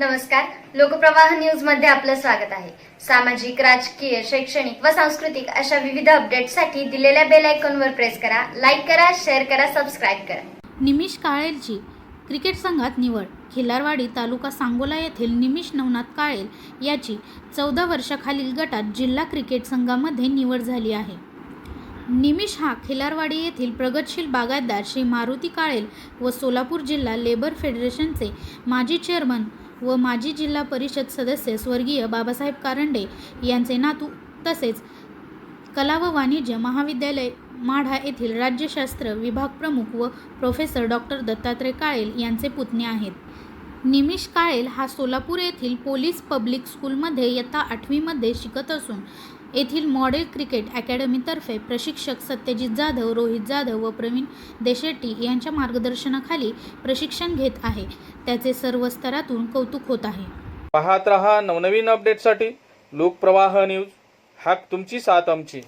नमस्कार. लोकप्रवाह न्यूजमध्ये आपलं स्वागत आहे. सामाजिक राजकीय शैक्षणिक व सांस्कृतिक अशा विविध अपडेटसाठी दिलेल्या बेल आयकॉनवर प्रेस करा लाईक करा शेअर करा सबस्क्राईब करा. निमिष काळेलची क्रिकेट संघात निवड खिलारवाडी तालुका सांगोला येथील निमिष नवनाथ काळेल याची चौदा वर्षाखालील गटात जिल्हा क्रिकेट संघामध्ये निवड झाली आहे. निमिष हा खिलारवाडी येथील प्रगतशील बागायतदार श्री मारुती काळेल व सोलापूर जिल्हा लेबर फेडरेशनचे माजी चेअरमन व माजी जिल्हा परिषद सदस्य स्वर्गीय बाबासाहेब कारंडे यांचे नातू तसेच कला व वाणिज्य महाविद्यालय माढा येथील राज्यशास्त्र विभाग प्रमुख व प्रोफेसर डॉक्टर दत्तात्रय काळेल यांचे पुतणे आहेत. निमिष काळेल हा सोलापूर येथील पोलीस पब्लिक स्कूलमध्ये इयत्ता आठवीमध्ये शिकत असून येथील मॉडेल क्रिकेट अकॅडमीतर्फे प्रशिक्षक सत्यजित जाधव रोहित जाधव व प्रवीण देशेट्टी यांच्या मार्गदर्शनाखाली प्रशिक्षण घेत आहे. त्याचे सर्व स्तरातून कौतुक होत आहे. पाहत रहा नवनवीन अपडेटसाठी लोकप्रवाह न्यूज हाक तुमची साथ आमची.